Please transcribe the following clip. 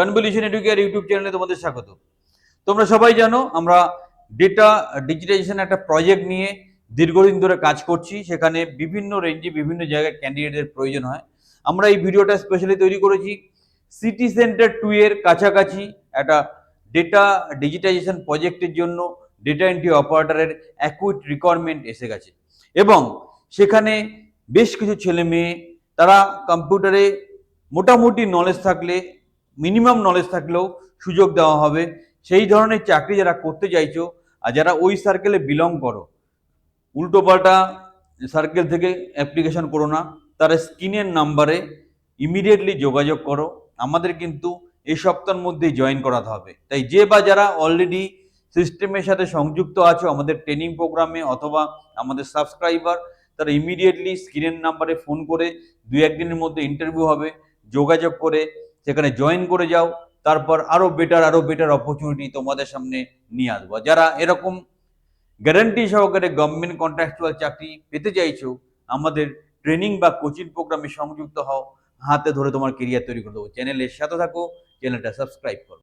Convolution educare YouTube চ্যানেলে তোমাদের স্বাগত। তোমরা সবাই জানো, আমরা ডেটা ডিজিটাইজেশন একটা প্রজেক্ট নিয়ে দীর্ঘদিন ধরে কাজ করছি, সেখানে বিভিন্ন রেঞ্জে বিভিন্ন জায়গায় ক্যান্ডিডেটের প্রয়োজন হয়। আমরা এই ভিডিওটা স্পেশালি তৈরি করেছি সিটি সেন্টার টু এর কাছাকাছি একটা ডেটা ডিজিটাইজেশন প্রজেক্টের জন্য ডেটা এন্ট্রি অপারেটরের অ্যাকুইট রিকোয়ারমেন্ট এসে গেছে। এবং সেখানে বেশ কিছু ছেলে মেয়ে, তারা কম্পিউটারে মোটামুটি নলেজ থাকলে মিনিমাম নলেজ থাকলেও সুযোগ দেওয়া হবে। সেই ধরনের চাকরি যারা করতে চাইছো, আর যারা ওই সার্কেলে বিলং করো উল্টোপাল্টা সার্কেল থেকে অ্যাপ্লিকেশন করো না, তারা স্ক্রিনের নাম্বারে ইমিডিয়েটলি যোগাযোগ করো। আমাদের কিন্তু এই সপ্তাহের মধ্যেই জয়েন করাতে হবে। তাই যে বা যারা অলরেডি সিস্টেমের সাথে সংযুক্ত আছো, আমাদের ট্রেনিং প্রোগ্রামে অথবা আমাদের সাবস্ক্রাইবার তারা ইমিডিয়েটলি স্ক্রিনের নাম্বারে ফোন করে দু একদিনের মধ্যে ইন্টারভিউ হবে, যোগাযোগ করে সেখানে জয়েন করে যাও, তারপর আরও বেটার আরও বেটার অপরচুনিটি তোমাদের সামনে নিয়ে আসব। যারা এরকম গ্যারান্টি সহকারে গভর্নমেন্ট কন্ট্রাকচুয়াল চাকরি পেতে চাইছো, আমাদের ট্রেনিং বা কোচিং প্রোগ্রামে সংযুক্ত হও, হাতে ধরে তোমার কেরিয়ার তৈরি করে দেবো। চ্যানেলের সাথে থাকো চ্যানেলটা সাবস্ক্রাইব করো।